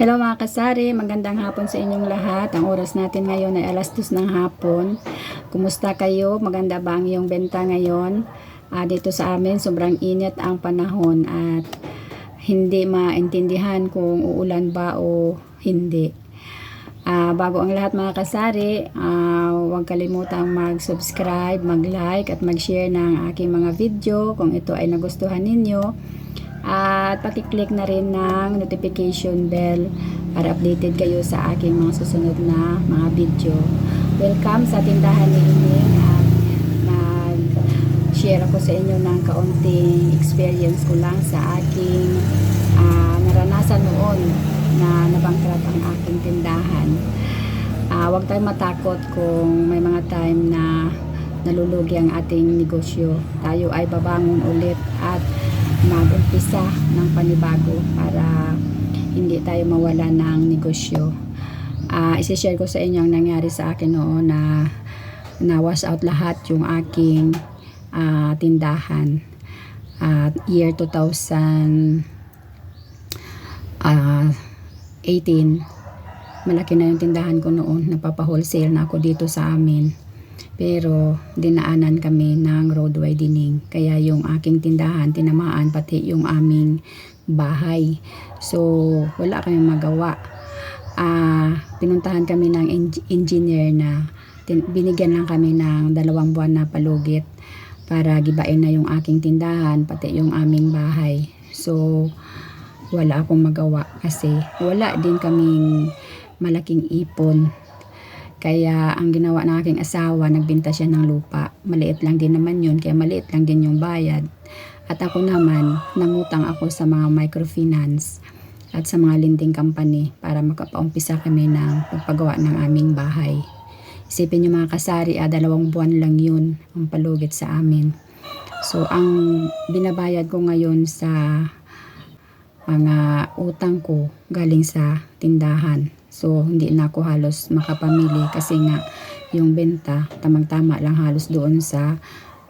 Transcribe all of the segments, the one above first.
Hello mga kasari, magandang hapon sa inyong lahat. Ang oras natin ngayon ay alas 2 ng hapon. Kumusta kayo? Maganda ba ang iyong benta ngayon? Ah, dito sa amin, sobrang init ang panahon at hindi maintindihan kung uulan ba o hindi. Ah, bago ang lahat mga kasari, ah, huwag kalimutang mag-subscribe, mag-like at mag-share ng aking mga video kung ito ay nagustuhan ninyo. At pakiclick na rin ng notification bell para updated kayo sa aking mga susunod na mga video. Welcome sa tindahan ni Ining at mag-share ako sa inyo ng kaunting experience ko lang sa aking ah, naranasan noon na nabangkrat ang aking tindahan. Ah, huwag tayong matakot kung may mga time na nalulugi ang ating negosyo. Tayo ay babangon ulit at mag-umpisa ng panibago para hindi tayo mawala ng negosyo. Ah, isi-share ko sa inyo ang nangyari sa akin noon na na wash out lahat yung aking ah, tindahan. At year 2000 ah 18 malaki na yung tindahan ko noon napapa-wholesale na ako dito sa amin pero dinaanan kami ng road widening kaya yung aking tindahan tinamaan pati yung aming bahay. So wala kami magawa. Ah pinuntahan kami ng eng- engineer na binigyan lang kami ng dalawang buwan na palugit para gibain na yung aking tindahan pati yung aming bahay. So wala akong magawa kasi wala din kaming malaking ipon. Kaya ang ginawa ng aking asawa, nagbenta siya ng lupa. Maliit lang din naman yun, kaya maliit lang din yung bayad. At ako naman, nangutang ako sa mga microfinance at sa mga lending company para makapaumpisa kami ng pagpagawa ng aming bahay. Isipin nyo mga kasari, ah, dalawang buwan lang yun ang palugit sa amin. So, ang binabayad ko ngayon sa mga utang ko galing sa tindahan. So, hindi na ako halos makapamili kasi nga yung benta, tamang-tama lang halos doon sa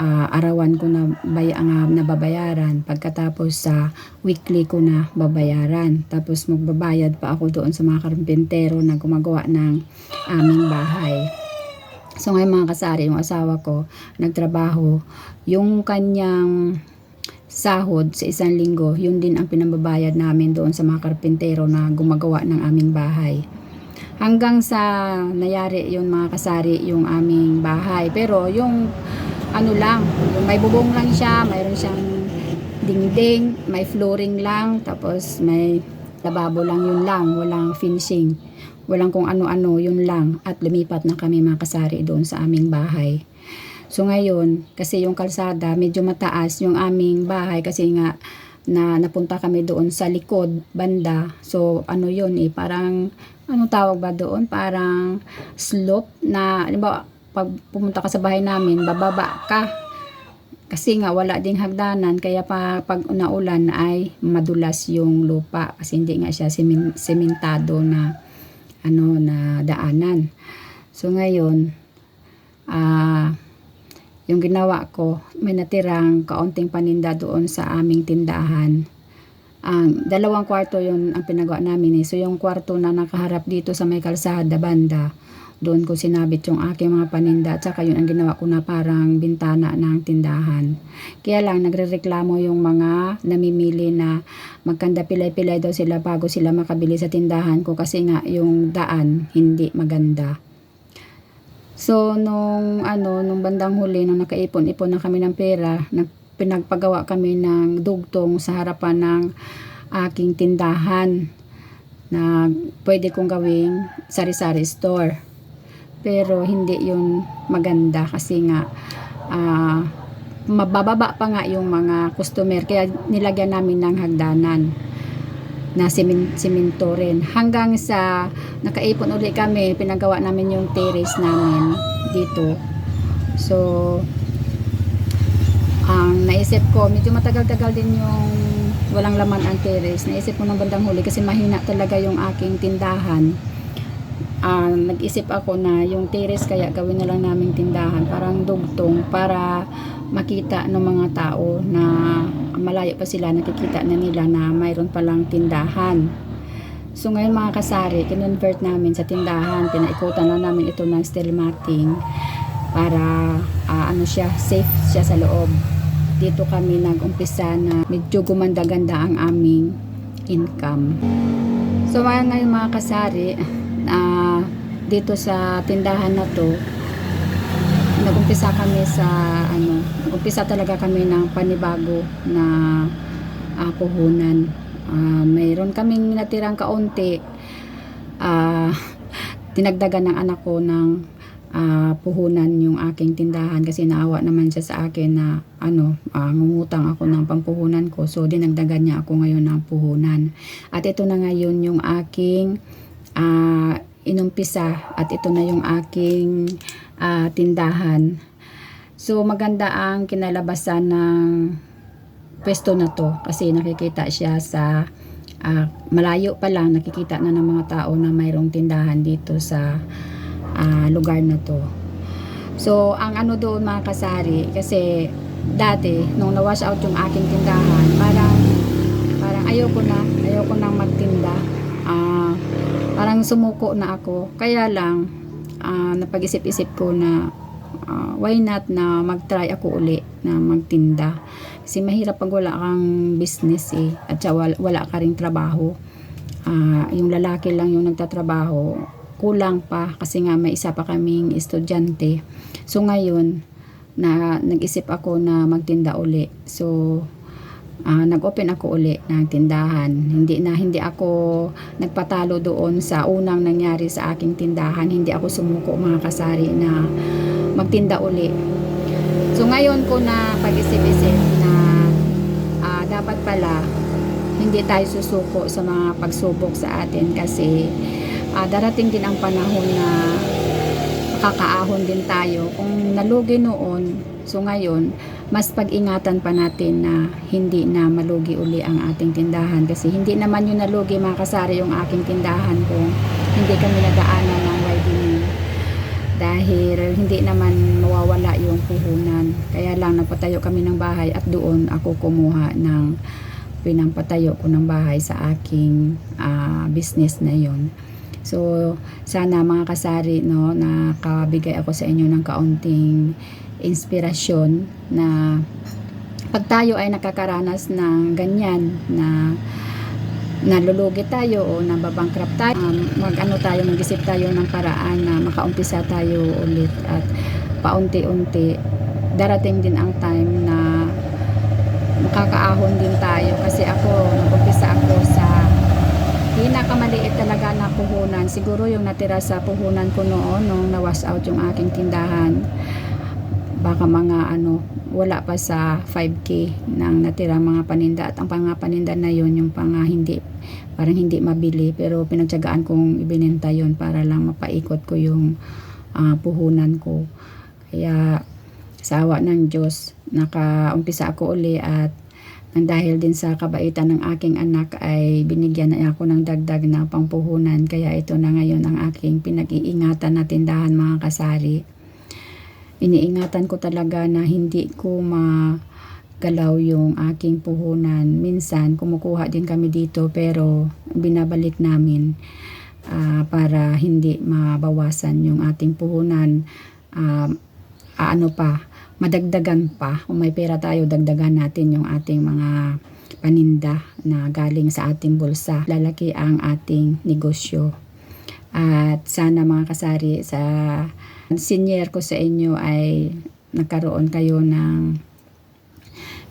ah, arawan ko na bay ang nababayaran. Pagkatapos sa weekly ko na babayaran. Tapos magbabayad pa ako doon sa mga karpentero na gumagawa ng aming bahay. So ngayon mga kasari yung asawa ko nagtrabaho. Yung kanyang sahod sa isang linggo, yun din ang pinambabayad namin doon sa mga karpintero na gumagawa ng aming bahay. Hanggang sa nayari yun mga kasari yung aming bahay. Pero yung ano lang, yung may bubong lang siya, mayroon siyang dingding, may flooring lang, tapos may lababo lang yun lang, walang finishing. Walang kung ano-ano, yun lang. At lumipat na kami mga kasari doon sa aming bahay. So ngayon, kasi yung kalsada medyo mataas yung aming bahay kasi nga na napunta kami doon sa likod banda. So ano yun eh, parang ano tawag ba doon? Parang slope na, halimbawa, pag pumunta ka sa bahay namin, bababa ka. Kasi nga wala ding hagdanan kaya pa pag naulan ay madulas yung lupa kasi hindi nga siya semen, sementado na ano na daanan. So ngayon, ah yung ginawa ko, may natirang kaunting paninda doon sa aming tindahan. Ang dalawang kwarto yun ang pinagawa namin eh. So yung kwarto na nakaharap dito sa may kalsada banda, doon ko sinabit yung aking mga paninda at saka yun ang ginawa ko na parang bintana ng tindahan. Kaya lang nagrereklamo yung mga namimili na magkanda pilay-pilay daw sila bago sila makabili sa tindahan ko kasi nga yung daan hindi maganda. So, nung ano, nung bandang huli, nung nakaipon-ipon na kami ng pera, nag, pinagpagawa kami ng dugtong sa harapan ng aking tindahan na pwede kong gawing sari-sari store. Pero hindi yun maganda kasi nga ah, mabababa pa nga yung mga customer kaya nilagyan namin ng hagdanan na simin, siminto rin. Hanggang sa nakaipon uli kami, pinagawa namin yung terrace namin dito. So, ang naisip ko, medyo matagal-tagal din yung walang laman ang terrace. Naisip ko ng bandang huli kasi mahina talaga yung aking tindahan. Ah, nag-isip ako na yung terrace kaya gawin na lang naming tindahan parang dugtong para makita ng mga tao na malayo pa sila nakikita na nila na mayroon palang tindahan So ngayon mga kasari, kinonvert namin sa tindahan, pinaikutan na namin ito ng steel matting para ah, ano siya, safe siya sa loob. Dito kami nag-umpisa na medyo gumanda-ganda ang aming income. So ngayon mga kasari, ah, dito sa tindahan na to, nag-umpisa kami sa ano, nag-umpisa talaga kami ng panibago na ah, puhunan. Ah, mayroon kaming natirang kaunti. Ah, tinagdagan ng anak ko ng ah, puhunan yung aking tindahan kasi naawa naman siya sa akin na ano, ah, ngungutang ako ng pangpuhunan ko. So dinagdagan niya ako ngayon ng puhunan. At ito na ngayon yung aking ah, inumpisa at ito na yung aking ah, tindahan. So maganda ang kinalabasan ng pwesto na to kasi nakikita siya sa ah, malayo pa lang nakikita na ng mga tao na mayroong tindahan dito sa ah, lugar na to. So ang ano doon mga kasari kasi dati nung na-wash out yung aking tindahan parang parang ayoko na ayoko nang magtinda. Ah, parang sumuko na ako. Kaya lang ah, napag-isip-isip ko na ah, why not na mag-try ako uli na magtinda. Kasi mahirap pag wala kang business eh. At wala, wala ka ring trabaho. Ah, yung lalaki lang yung nagtatrabaho. Kulang pa kasi nga may isa pa kaming estudyante. So ngayon, na nag-isip ako na magtinda uli. So ah, nag-open ako uli ng tindahan. Hindi na hindi ako nagpatalo doon sa unang nangyari sa aking tindahan. Hindi ako sumuko mga kasari na magtinda uli. So ngayon ko na pag-isip-isip na ah, dapat pala hindi tayo susuko sa mga pagsubok sa atin kasi ah, darating din ang panahon na makakaahon din tayo. Kung nalugi noon, so ngayon, mas pag-ingatan pa natin na hindi na malugi uli ang ating tindahan kasi hindi naman yung nalugi mga kasari yung aking tindahan kung hindi kami nadaanan ng widening dahil hindi naman mawawala yung puhunan. Kaya lang nagpatayo kami ng bahay at doon ako kumuha ng pinampatayo ko ng bahay sa aking ah, business na yon so sana mga kasari no nakabigay ako sa inyo ng kaunting inspirasyon na pag tayo ay nakakaranas ng ganyan na nalulugi tayo o nababankrupt tayo, um, mag-ano tayo, mag-isip tayo ng paraan na makaumpisa tayo ulit at paunti-unti darating din ang time na makakaahon din tayo kasi ako, nag-umpisa ako sa pinakamaliit talaga na puhunan. Siguro yung natira sa puhunan ko noon nung na-wash out yung aking tindahan baka mga ano wala pa sa 5k ng natira mga paninda. At ang mga paninda na yon yung pang hindi parang hindi mabili. Pero pinagtiyagaan kong ibinenta yon para lang mapaikot ko yung ah, puhunan ko. Kaya sa awa ng Diyos nakaumpisa ako uli at nang dahil din sa kabaitan ng aking anak ay binigyan na ako ng dagdag na pangpuhunan. Kaya ito na ngayon ang aking pinag-iingatan na tindahan mga kasari iniingatan ko talaga na hindi ko magalaw yung aking puhunan. Minsan, kumukuha din kami dito pero binabalik namin ah, para hindi mabawasan yung ating puhunan. Ah, ano pa, madagdagan pa. Kung may pera tayo, dagdagan natin yung ating mga paninda na galing sa ating bulsa. Lalaki ang ating negosyo. At sana mga kasari sa senior ko sa inyo ay nagkaroon kayo ng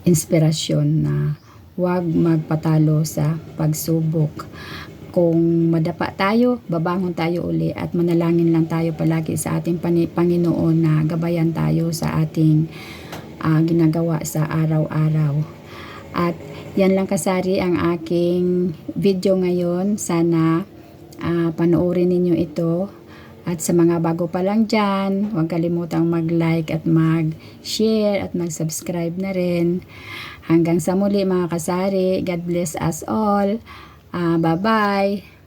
inspirasyon na huwag magpatalo sa pagsubok. Kung madapa tayo, babangon tayo uli at manalangin lang tayo palagi sa ating Panginoon na gabayan tayo sa ating ah, ginagawa sa araw-araw. At yan lang kasari ang aking video ngayon. Sana ah, panoorin ninyo ito at sa mga bago pa lang dyan, huwag kalimutang mag-like at mag-share at mag-subscribe na rin. Hanggang sa muli mga kasari, God bless us all. Ah, bye-bye.